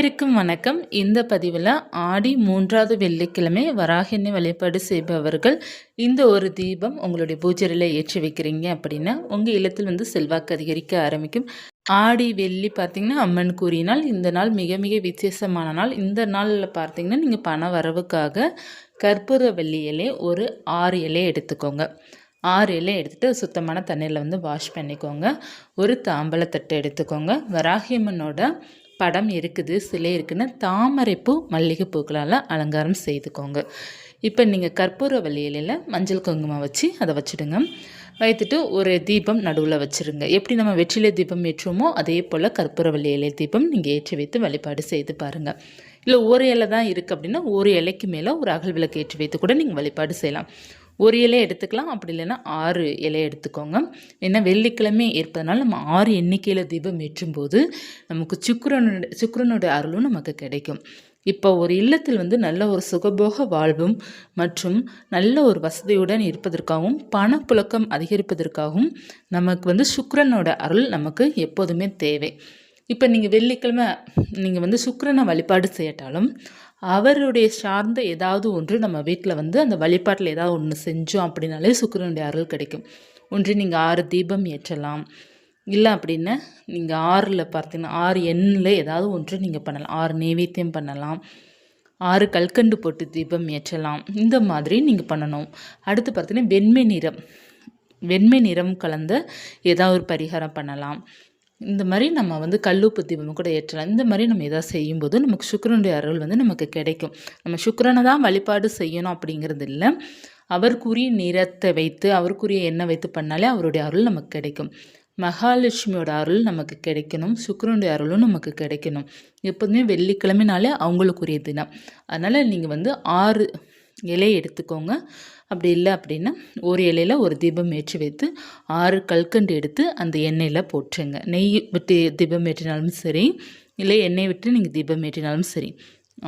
இருக்கும் வணக்கம். இந்த பதிவில் ஆடி மூன்றாவது வெள்ளிக்கிழமை வராகினி வழிபாடு செய்பவர்கள் இந்த ஒரு தீபம் உங்களுடைய பூஜையில் ஏற்றி வைக்கிறீங்க அப்படின்னா உங்கள் இல்லத்தில் வந்து செல்வாக்கு அதிகரிக்க ஆரம்பிக்கும். ஆடி வெள்ளி பார்த்தீங்கன்னா அம்மன் கூறினால் இந்த நாள் மிக மிக விசேஷமான நாள். இந்த நாளில் பார்த்தீங்கன்னா நீங்கள் பண வரவுக்காக கற்பூர வெள்ளி இலையை ஒரு ஆறு இலையை எடுத்துக்கோங்க. ஆறு இலை எடுத்துகிட்டு சுத்தமான தண்ணியில் வந்து வாஷ் பண்ணிக்கோங்க. ஒரு தாம்பழத்தட்டை எடுத்துக்கோங்க. வராகியம்மனோட படம் இருக்குது சிலை இருக்குன்னு தாமரைப்பூ மல்லிகைப்பூக்களால் அலங்காரம் செய்துக்கோங்க. இப்போ நீங்கள் கற்பூர வழியிலையில் மஞ்சள் குங்குமம் வச்சு அதை வச்சுடுங்க. வைத்துட்டு ஒரு தீபம் நடுவில் வச்சுருங்க. எப்படி நம்ம வெற்றிலை தீபம் ஏற்றுவோமோ அதே போல் கற்பூர வள்ளி இலை தீபம் நீங்கள் ஏற்றி வைத்து வழிபாடு செய்து பாருங்கள் இல்லை ஒரு இலை தான் இருக்குது அப்படின்னா ஒரு இலைக்கு மேலே ஒரு அகல் விளக்கு ஏற்றி வைத்து கூட நீங்கள் வழிபாடு செய்யலாம். ஒரு இலை எடுத்துக்கலாம். அப்படி இல்லைன்னா ஆறு இலை எடுத்துக்கோங்க. ஏன்னா வெள்ளிக்கிழமை இருப்பதனால நம்ம ஆறு எண்ணிக்கையில் தீபம் ஏற்றும்போது நமக்கு சுக்கரனோட சுக்கரனுடைய அருளும் நமக்கு கிடைக்கும். இப்போ ஒரு இல்லத்தில் வந்து நல்ல ஒரு சுகபோக வாழ்வும் மற்றும் நல்ல ஒரு வசதியுடன் இருப்பதற்காகவும் பணப்புழக்கம் அதிகரிப்பதற்காகவும் நமக்கு வந்து சுக்கரனோட அருள் நமக்கு எப்போதுமே தேவை. இப்போ நீங்கள் வெள்ளிக்கிழமை நீங்கள் வந்து சுக்கரனை வழிபாடு செய்யட்டாலும் அவருடைய சார்ந்த ஏதாவது ஒன்று நம்ம வீட்டில் வந்து அந்த வழிபாட்டில் ஏதாவது ஒன்று செஞ்சோம் அப்படின்னாலே சுக்கரனுடைய அருள் கிடைக்கும். ஒன்று நீங்கள் ஆறு தீபம் ஏற்றலாம். இல்லை அப்படின்னா நீங்கள் ஆறில் பார்த்தீங்கன்னா ஆறு எண்ணில் ஏதாவது ஒன்று நீங்கள் பண்ணலாம். ஆறு நைவேத்தியம் பண்ணலாம். ஆறு கல்கண்டு போட்டு தீபம் ஏற்றலாம். இந்த மாதிரி நீங்கள் பண்ணணும். அடுத்து பார்த்தீங்கன்னா வெண்மை நிறம். வெண்மை நிறம் கலந்த ஏதாவது ஒரு பரிகாரம் பண்ணலாம். இந்த மாதிரி நம்ம வந்து கல்லுப்பு தீபம் கூட ஏற்றலாம். இந்த மாதிரி நம்ம எதாவது செய்யும்போது நமக்கு சுக்கரனுடைய அருள் வந்து நமக்கு கிடைக்கும். நம்ம சுக்கரனை தான் வழிபாடு செய்யணும் அப்படிங்கிறது இல்லை. அவருக்குரிய நிறத்தை வைத்து அவருக்குரிய எண்ணெய் வைத்து பண்ணாலே அவருடைய அருள் நமக்கு கிடைக்கும். மகாலட்சுமியோட அருள் நமக்கு கிடைக்கணும். சுக்கரனுடைய அருளும் நமக்கு கிடைக்கணும். எப்போதுமே வெள்ளிக்கிழமைனாலே அவங்களுக்குரிய தினம். அதனால் நீங்கள் வந்து ஆறு இலையை எடுத்துக்கோங்க. அப்படி இல்லை அப்படின்னா ஒரு இலையில் ஒரு தீபம் ஏற்றி வைத்து ஆறு கல்கண்டு எடுத்து அந்த எண்ணெயில் போட்டுருங்க நெய் விட்டு தீபம் ஏற்றினாலும் சரி இல்லை எண்ணெய் விட்டு நீங்கள் தீபம் ஏற்றினாலும் சரி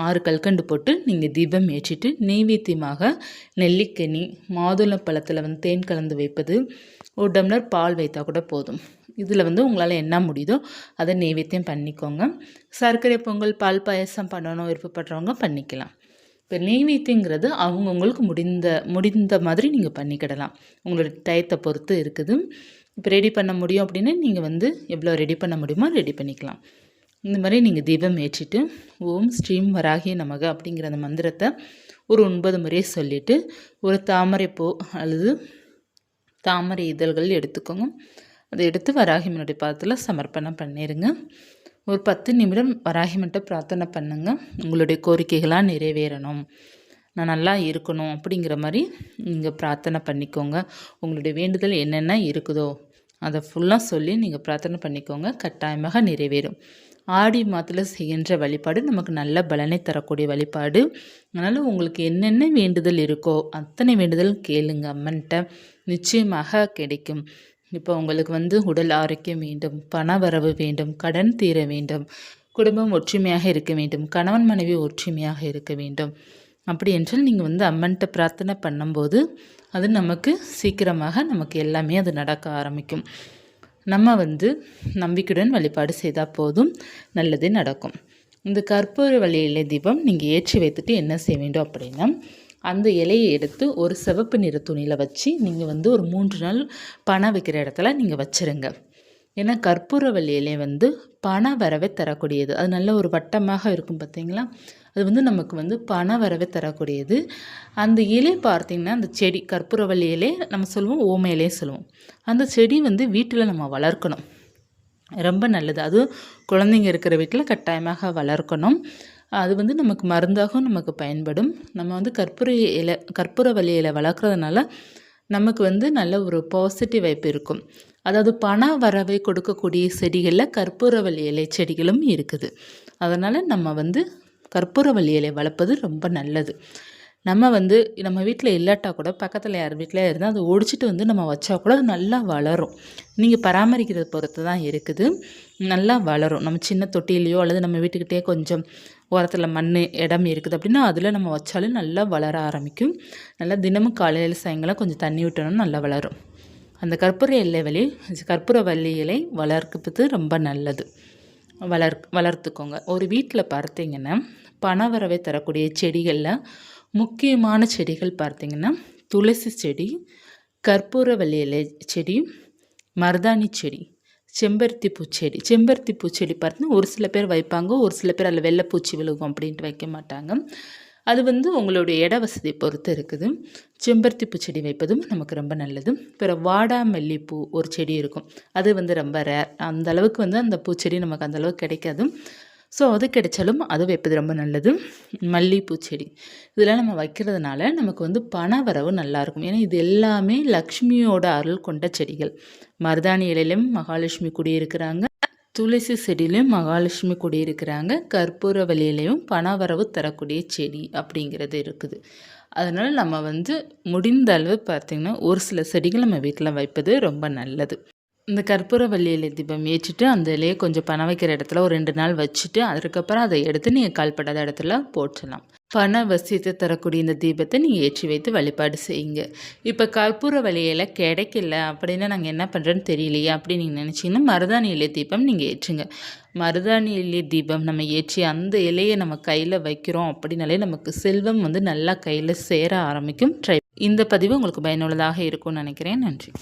ஆறு கல்கண்டு போட்டு நீங்கள் தீபம் ஏற்றிட்டு நெய்வேத்தியமாக நெல்லிக்கனி மாதுளை பழத்தில் வந்து தேன் கலந்து வைப்பது ஒரு டம்ளர் பால் வைத்தா கூட போதும். இதில் வந்து உங்களால் என்ன முடியுதோ அதை நெய்வேத்தியம் பண்ணிக்கோங்க. சர்க்கரை பொங்கல் பால் பாயசம் பண்ணணும் விருப்பப்படுறவங்க பண்ணிக்கலாம். இப்போ நெய்வேத்தியங்கிறது அவங்கவுங்களுக்கு முடிந்த முடிந்த மாதிரி நீங்கள் பண்ணிக்கிடலாம். உங்களோட டயத்தை பொறுத்து இருக்குது. இப்போ ரெடி பண்ண முடியும் அப்படின்னா நீங்கள் வந்து எவ்வளோ ரெடி பண்ண முடியுமோ ரெடி பண்ணிக்கலாம். இந்த மாதிரி நீங்கள் தீபம் ஏற்றிட்டு ஓம் ஸ்ரீம் வராகிய நமக அப்படிங்கிற அந்த மந்திரத்தை ஒரு ஒன்பது முறையை சொல்லிவிட்டு ஒரு தாமரை பூ அல்லது தாமரை இதழ்கள் எடுத்துக்கோங்க. அதை எடுத்து வராகி முன்னாடி பாதத்தில் சமர்ப்பணம் பண்ணிடுங்க ஒரு பத்து நிமிடம் வராகிமன்ட்ட பிரார்த்தனை பண்ணுங்கள் உங்களுடைய கோரிக்கைகளாக நிறைவேறணும். நான் நல்லா இருக்கணும் அப்படிங்கிற மாதிரி நீங்கள் பிரார்த்தனை பண்ணிக்கோங்க. உங்களுடைய வேண்டுதல் என்னென்ன இருக்குதோ அதை ஃபுல்லாக சொல்லி நீங்கள் பிரார்த்தனை பண்ணிக்கோங்க. கட்டாயமாக நிறைவேறும். ஆடி மாதத்தில் செய்கின்ற வழிபாடு நமக்கு நல்ல பலனை தரக்கூடிய வழிபாடு. அதனால் உங்களுக்கு என்னென்ன வேண்டுதல் இருக்கோ அத்தனை வேண்டுதல் கேளுங்க அம்மன்ட்ட. நிச்சயமாக கிடைக்கும். இப்போ உங்களுக்கு வந்து உடல் ஆரோக்கியம் வேண்டும் பண வரவு வேண்டும் கடன் தீர வேண்டும் குடும்பம் ஒற்றுமையாக இருக்க வேண்டும் கணவன் மனைவி ஒற்றுமையாக இருக்க வேண்டும். அப்படி என்றால் நீங்கள் வந்து அம்மன்கிட்ட பிரார்த்தனை பண்ணும்போது அது நமக்கு சீக்கிரமாக நமக்கு எல்லாமே அது நடக்க ஆரம்பிக்கும். நம்ம வந்து நம்பிக்கையுடன் வழிபாடு செய்தால் போதும் நல்லதே நடக்கும். இந்த கற்பூர வழியில தீபம் நீங்கள் ஏற்றி வைத்துட்டு என்ன செய்ய வேண்டும் அப்படின்னா அந்த இலையை எடுத்து ஒரு சிவப்பு நிற துணியில் வச்சு நீங்கள் வந்து ஒரு மூன்று நாள் பணம் வைக்கிற இடத்துல நீங்கள் வச்சுருங்க. ஏன்னா கற்பூரவல்லி இலை வந்து பண வரவை தரக்கூடியது. அது நல்ல ஒரு வட்டமாக இருக்கும் பார்த்தீங்களா அது வந்து நமக்கு வந்து பண வரவை தரக்கூடியது. அந்த இலை பார்த்திங்கன்னா அந்த செடி கற்பூரவல்லி இலை நம்ம சொல்லுவோம் ஓம இலையே சொல்லுவோம். அந்த செடி வந்து வீட்டில் நம்ம வளர்க்கணும். ரொம்ப நல்லது. அதுவும் குழந்தைங்க இருக்கிற வீட்டில் கட்டாயமாக வளர்க்கணும். அது வந்து நமக்கு மருந்தாகவும் நமக்கு பயன்படும். நம்ம வந்து கற்பூர இலை கற்பூர வழியில் வளர்க்குறதுனால நமக்கு வந்து நல்ல ஒரு பாசிட்டிவ் வைப்பு இருக்கும். அதாவது பண வரவை கொடுக்கக்கூடிய செடிகளில் கற்பூரவல்லி இலை செடிகளும் இருக்குது. அதனால் நம்ம வந்து கற்பூரவல்லி இலை வளர்ப்பது ரொம்ப நல்லது. நம்ம வந்து நம்ம வீட்டில் இல்லாட்டா கூட பக்கத்தில் யார் வீட்டில் இருந்தால் அதை ஒடிச்சிட்டு வந்து நம்ம வச்சா கூட அது நல்லா வளரும். நீங்கள் பராமரிக்கிறத பொறுத்து தான் இருக்குது. நல்லா வளரும். நம்ம சின்ன தொட்டிலையோ அல்லது நம்ம வீட்டுக்கிட்டே கொஞ்சம் ஓரத்தில் மண் இடம் இருக்குது அப்படின்னா அதில் நம்ம வச்சாலும் நல்லா வளர ஆரம்பிக்கும். நல்லா தினமும் காலையில் சாயங்காலம் கொஞ்சம் தண்ணி விட்டோம்னா நல்லா வளரும். அந்த கற்பூர எல்லை வலி கற்பூர வள்ளி இலை வளர்க்கிறது ரொம்ப நல்லது. வளர் வளர்த்துக்கோங்க. ஒரு வீட்டில் பார்த்தீங்கன்னா பணவரவை தரக்கூடிய செடிகளில் முக்கியமான செடிகள் பார்த்திங்கன்னா துளசி செடி கற்பூரவல்லி இலை செடி மருதாணி செடி செம்பருத்தி பூச்செடி செம்பருத்தி பூச்செடி பார்த்தீங்கன்னா ஒரு சில பேர் வைப்பாங்க ஒரு சில பேர் அதில் வெள்ளைப்பூச்சி விழுகும் அப்படின்ட்டு வைக்க மாட்டாங்க. அது வந்து உங்களுடைய இட வசதி பொறுத்து இருக்குது. செம்பருத்தி பூச்செடி வைப்பதும் நமக்கு ரொம்ப நல்லது. பிறகு வாடாமல்லி பூ ஒரு செடி இருக்கும். அது வந்து ரொம்ப ரேர் அந்த அளவுக்கு வந்து அந்த பூச்செடி நமக்கு அந்த அளவுக்கு கிடைக்காது. ஸோ அது கிடைச்சாலும் அது வைப்பது ரொம்ப நல்லது. மல்லிகைப்பூ செடி. இதெல்லாம் நம்ம வைக்கிறதுனால நமக்கு வந்து பண வரவு நல்லாயிருக்கும் ஏன்னா இது எல்லாமே லக்ஷ்மியோட அருள் கொண்ட செடிகள். மருதாணி இலையிலும் மகாலட்சுமி குடியிருக்கிறாங்க. துளசி செடியிலையும் மகாலட்சுமி குடியிருக்கிறாங்க. கற்பூரவல்லியிலையும் பணவரவு தரக்கூடிய செடி அப்படிங்கிறது இருக்குது. அதனால் நம்ம வந்து முடிந்த அளவு பார்த்திங்கன்னா ஒரு சில செடிகள் நம்ம வீட்டில் வைப்பது ரொம்ப நல்லது. இந்த கற்பூரவள்ளி இலை தீபம் ஏற்றிட்டு அந்த இலையை கொஞ்சம் பணம் வைக்கிற இடத்துல ஒரு ரெண்டு நாள் வச்சுட்டு அதுக்கப்புறம் அதை எடுத்து நீங்கள் கால்படாத இடத்துல போட்டுடலாம் பண வசியத்தை தரக்கூடிய இந்த தீபத்தை நீங்கள் ஏற்றி வைத்து வழிபாடு செய்யுங்க. இப்போ கற்பூர வழியில் கிடைக்கல அப்படின்னா நாங்கள் என்ன பண்ணுறோன்னு தெரியலையே அப்படின்னு நீங்கள் நினச்சிங்கன்னா மருதாணி இலை தீபம் நீங்கள் ஏற்றுங்க. மருதாணி இலை தீபம் நம்ம ஏற்றி அந்த இலையை நம்ம கையில் வைக்கிறோம் அப்படின்னாலே நமக்கு செல்வம் வந்து நல்லா கையில் சேர ஆரம்பிக்கும். ட்ரை இந்த பதிவு உங்களுக்கு பயனுள்ளதாக இருக்கும்னு நினைக்கிறேன். நன்றி.